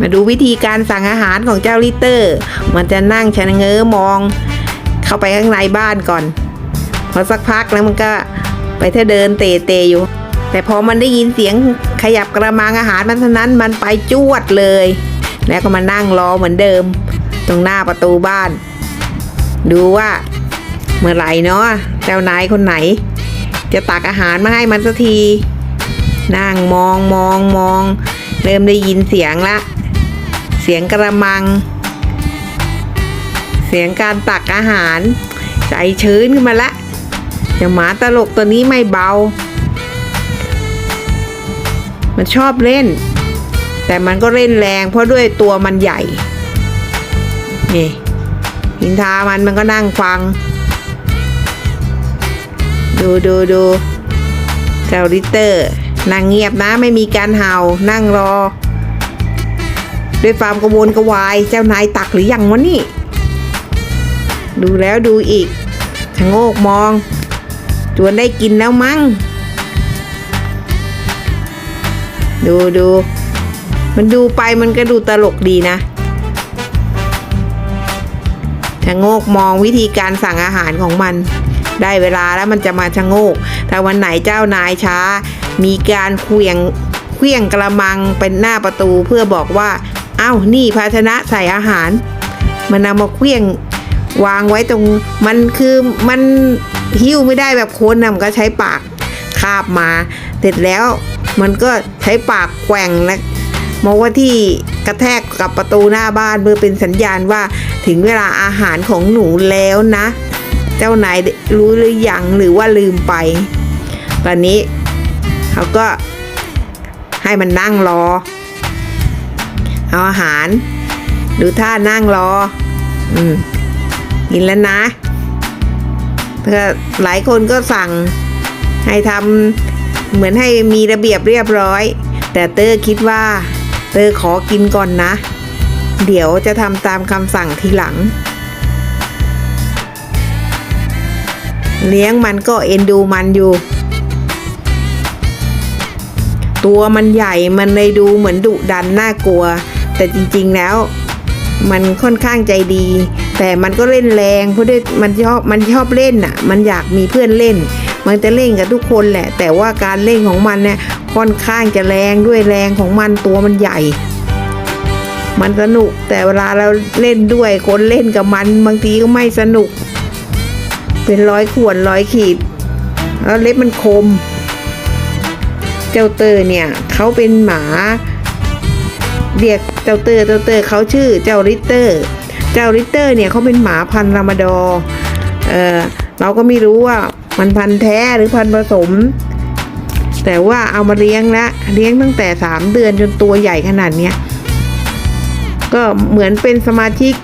มาดูวิธีการสั่งอาหารของเจ้าลิเตอร์ มันจะนั่งชะเง้อมอง เข้าไปข้างในบ้านก่อน พอสักพักแล้วมันก็ไปเธอเดินเตะเตะอยู่ แต่พอมันได้ยินเสียงขยับกระมังอาหารมันเท่านั้นมันไปจวดเลย แล้วก็มานั่งรอเหมือนเดิม ตรงหน้าประตูบ้าน ดูว่าเมื่อไหร่เนาะเจ้านายคนไหน จะตักอาหารมาให้มันสักที นั่งมองมองมอง เริ่มได้ยินเสียงละ สียงกระมัง เสียงการตักอาหาร ใจชื้นขึ้นมาละเจ้าหมาตลกตัวนี้ไม่เบา มันชอบเล่น แต่มันก็เล่นแรงเพราะด้วยตัวมันใหญ่ นี่หินทามันมันก็นั่งฟัง ดูดูดูเจ้าริเตอร์นั่งเงียบนะไม่มีการเห่านั่งรอ ด้วยความกระวนกระวายเจ้านายตักหรือยังวะนี่ ดูแล้วดูอีกชะโงกมอง จวนได้กินแล้วมั้ง ดูดู มันดูไปมันก็ดูตลกดีนะชะโงกมองวิธีการสั่งอาหารของมัน ได้เวลาแล้วมันจะมาชะโงก ถ้าวันไหนเจ้านายช้า มีการเควียงเควียงกระมังเป็นหน้าประตูเพื่อบอกว่า อ้านี่ภาชนะใส่อาหาร มันเอามาเควียงวางไว้ตรงมันคือมันหิ้วไม่ได้แบบคนนะมันก็ใช้ปากคาบมา เสร็จแล้วมันก็ใช้ปากแกว่งและมองว่าที่กระแทกกับประตูหน้าบ้านเพื่อเป็นสัญญาณว่าถึงเวลาอาหารของหนูแล้วนะ เจ้านายรู้หรือยังหรือว่าลืมไป ตอนนี้เขาก็ให้มันนั่งรอ เอาอาหาร ดูท่านั่งรอ อืม กินแล้วนะก็หลายคนก็สั่งให้ทำเหมือนให้มีระเบียบเรียบร้อย แต่เตอร์คิดว่า เตอร์ขอกินก่อนนะ เดี๋ยวจะทำตามคำสั่งทีหลัง เลี้ยงมันก็เอ็นดูมันอยู่ ตัวมันใหญ่มันเลยดูเหมือนดุดันน่ากลัว แต่จริงๆแล้ว มันค่อนข้างใจดี แต่มันก็เล่นแรงเพราะด้วยมันชอบมันชอบเล่นน่ะ มันอยากมีเพื่อนเล่น มันจะเล่นกับทุกคนแหละ แต่ว่าการเล่นของมันเนี่ยค่อนข้างจะแรงด้วยแรงของมันตัวมันใหญ่ มันสนุกแต่เวลาเราเล่นด้วยคนเล่นกับมันบางทีก็ไม่สนุก เป็นร้อยขวนร้อยขีด แล้วเล็บมันคม เจ้าเตอร์เนี่ยเขาเป็นหมา เรียกเจ้าเตอร์เจ้าเตอร์เขาชื่อเจ้าริตเตอร์ เจ้าริตเตอร์เนี่ยเขาเป็นหมาพันธุ์รามาดอเออเราก็ไม่รู้ว่ามันพันธุ์แท้หรือพันธุ์ผสม แต่ว่าเอามาเลี้ยงละเลี้ยงตั้งแต่สามเดือนจนตัวใหญ่ขนาดเนี้ยก็เหมือนเป็นสมาชิก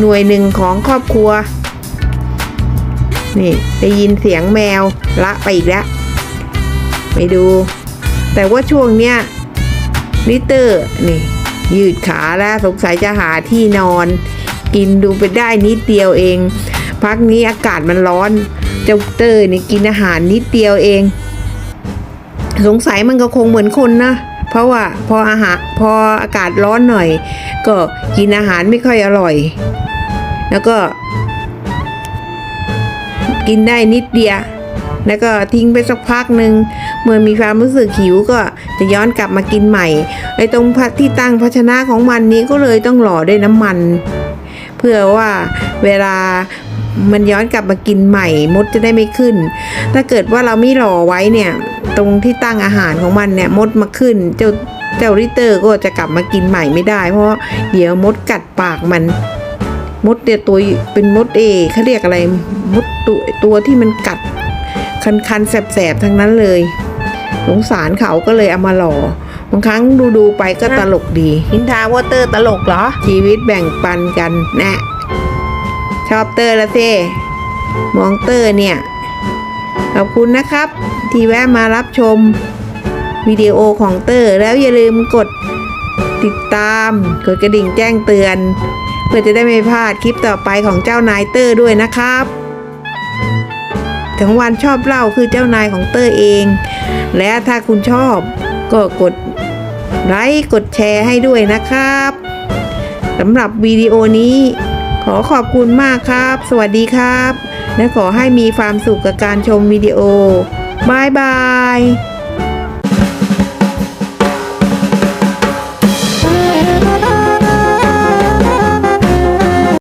หน่วยหนึ่งของครอบครัว นี่ได้ยินเสียงแมวละไปอีกแล้วไปดู แต่ว่าช่วงเนี้ย ลิเตอร์นี่ยืดขาแล้วสงสัยจะหาที่นอน กินดูไปได้นิดเดียวเอง พักนี้อากาศมันร้อน เจ้าเตอร์นี่กินอาหารนิดเดียวเอง สงสัยมันก็คงเหมือนคนนะเพราะว่าพออาหารพออากาศร้อนหน่อย ก็กินอาหารไม่ค่อยอร่อย แล้วก็ กินได้นิดเดียว แล้วก็ทิ้งไปสักพักหนึ่งเมื่อมีความรู้สึกหิวก็จะย้อนกลับมากินใหม่ไอ้ตรงที่ตั้งภาชนะของมันนี้ก็เลยต้องหล่อด้วยน้ำมัน เพื่อว่าเวลามันย้อนกลับมากินใหม่มดจะได้ไม่ขึ้น ถ้าเกิดว่าเราไม่หล่อไว้เนี่ย ตรงที่ตั้งอาหารของมันเนี่ยมดมาขึ้น เจ้าเจ้าริเตอร์ก็จะกลับมากินใหม่ไม่ได้ เพราะเดี๋ยวมดกัดปากมัน มดเนี่ยตัวเป็นมดเอเขาเรียกอะไรมดตัวตัวที่มันกัด คันๆแสบๆทั้งนั้นเลย สงสารเขาก็เลยเอามาหล่อบางครั้งดูๆไปก็ตลกดีนินทาวอเตอร์ตลกเหรอ ชีวิตแบ่งปันกันนะ ชอบเตอร์ละเซ่มองเตอร์เนี่ย ขอบคุณนะครับ ที่แวะมารับชมวิดีโอของเตอร์ แล้วอย่าลืมกดติดตาม กดกระดิ่งแจ้งเตือน เพื่อจะได้ไม่พลาดคลิปต่อไปของเจ้านายเตอร์ด้วยนะครับ ทั้งวันชอบเล่าคือเจ้านายของเตอร์เอง และถ้าคุณชอบก็กดไลค์กดแชร์ให้ด้วยนะครับสำหรับวิดีโอนี้ ขอขอบคุณมากครับ สวัสดีครับ และขอให้มีความสุขกับการชมวิดีโอบายบาย